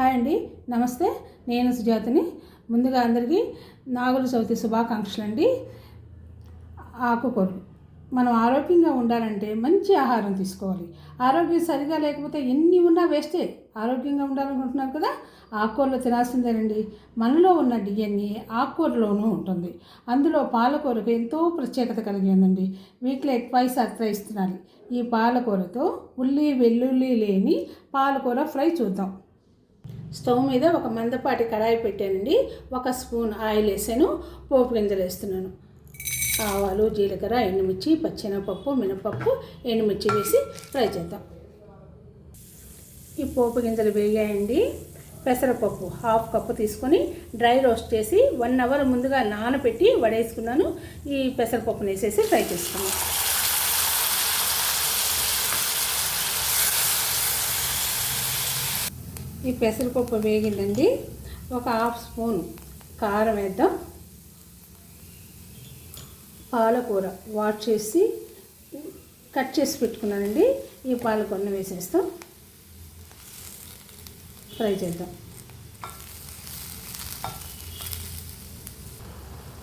Hi అండి. నమస్తే. నేను సుజాతని. ముందుగా అందరికీ నాగుల చవితి శుభాకాంక్షలు అండి ఆకుకూరలు. మనం ఆరోగ్యంగా ఉండాలంటే మంచి ఆహారం తీసుకోవాలి. ఆరోగ్యం సరిగా లేకపోతే ఎన్ని ఉన్నా వేస్టే. ఆరోగ్యంగా ఉండాలనుకుంటున్నారు కదా? ఆకుకూరలు తినాల్సిందేనండి. మనలో ఉన్న డిఎన్ఏ ఆకుకూరలోనూ ఉంటుంది. అందులో పాలకూరకు ఎంతో ప్రత్యేకత కలిగి ఉందండి వీక్లీ ట్వైస్ అత్ర ఇస్తున్నారు. ఈ పాలకూరతో ఉల్లి వెల్లుల్లి లేని పాలకూర ఫ్రై చూద్దాం. స్టవ్ మీద ఒక మందపాటి కడాయి పెట్టానండి. ఒక స్పూన్ ఆయిల్ వేసాను. పోపు గింజలు వేస్తున్నాను. ఆవాలు జీలకర్ర ఎండుమిర్చి పచ్చినపప్పు మినపప్పు ఎండుమిర్చి వేసి ఫ్రై చేద్దాం. ఈ పోపు గింజలు వేగాయండి. పెసరపప్పు హాఫ్ కప్పు తీసుకొని డ్రై రోస్ట్ చేసి వన్ అవర్ ముందుగా నానబెట్టి వడేసుకున్నాను. ఈ పెసరపప్పును వేసేసి ఫ్రై చేసుకున్నాను ఈ పెసరపప్పు వేగిందండి. ఒక హాఫ్ స్పూన్ కారం వేద్దాం. పాలకూర వాష్ చేసి కట్ చేసి పెట్టుకున్నానండి. ఈ పాలకూరను వేసేస్తాం. ఫ్రై చేద్దాం.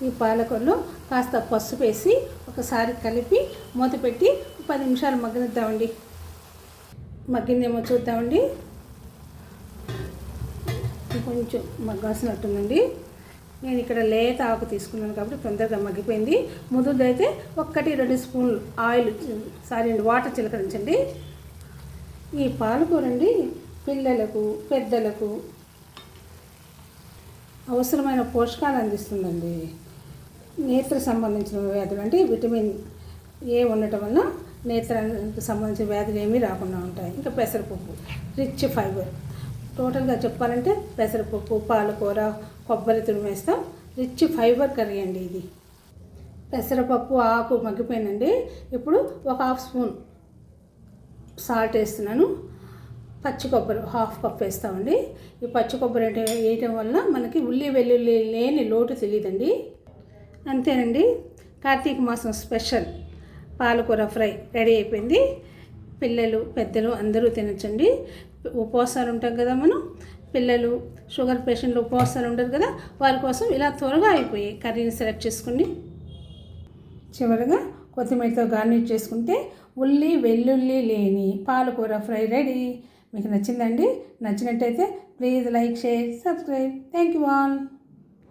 ఈ పాలకూరలో కాస్త పసుపు వేసి ఒకసారి కలిపి మూత పెట్టి పది నిమిషాలు మగ్గనిద్దామండి. మగ్గిందేమో చూద్దామండి. కొంచెం మగ్గాల్సినట్టుందండి నేను ఇక్కడ లేత ఆకు తీసుకున్నాను కాబట్టి తొందరగా మగ్గిపోయింది. ముదుదైతే ఒక్కటి రెండు స్పూన్లు ఆయిల్ సారీ అండి వాటర్ చిలకరించండి. ఈ పాలకూర అండి పిల్లలకు పెద్దలకు అవసరమైన పోషకాలు అందిస్తుందండి. నేత్ర సంబంధించిన వ్యాధులు అంటే విటమిన్ ఏ ఉండటం వల్ల నేత్రానికి సంబంధించిన వ్యాధులు ఏమీ రాకుండా ఉంటాయి. ఇంకా పెసరపప్పు రిచ్ ఫైబర్. టోటల్గా చెప్పాలంటే పెసరపప్పు పాలకూర కొబ్బరి తురిమేస్తాం రిచ్ ఫైబర్ కర్రీ అండి ఇది. పెసరపప్పు ఆకు మగ్గిపోయిందండి. ఇప్పుడు ఒక హాఫ్ స్పూన్ సాల్ట్ వేస్తున్నాను. పచ్చి కొబ్బరి హాఫ్ కప్ వేస్తామండి. ఈ పచ్చి కొబ్బరి అంటే వేయటం వల్ల మనకి ఉల్లి వెల్లుల్లి లేని లోటు తెలియదండి అంతేనండి. కార్తీక మాసం స్పెషల్ పాలకూర ఫ్రై రెడీ అయిపోయింది. పిల్లలు పెద్దలు అందరూ తినచ్చండి. ఉపవాసాలు ఉంటాం కదా మనం. పిల్లలు షుగర్ పేషెంట్లు ఉపవాసాలు ఉంటారు కదా. వారి కోసం ఇలా త్వరగా అయిపోయి కర్రీని సెలెక్ట్ చేసుకోండి చివరగా కొత్తిమీరతో గార్నిష్ చేసుకుంటే ఉల్లి వెల్లుల్లి లేని పాలకూర ఫ్రై రెడీ. మీకు నచ్చిందండి? నచ్చినట్టయితే please like share subscribe. Thank you all.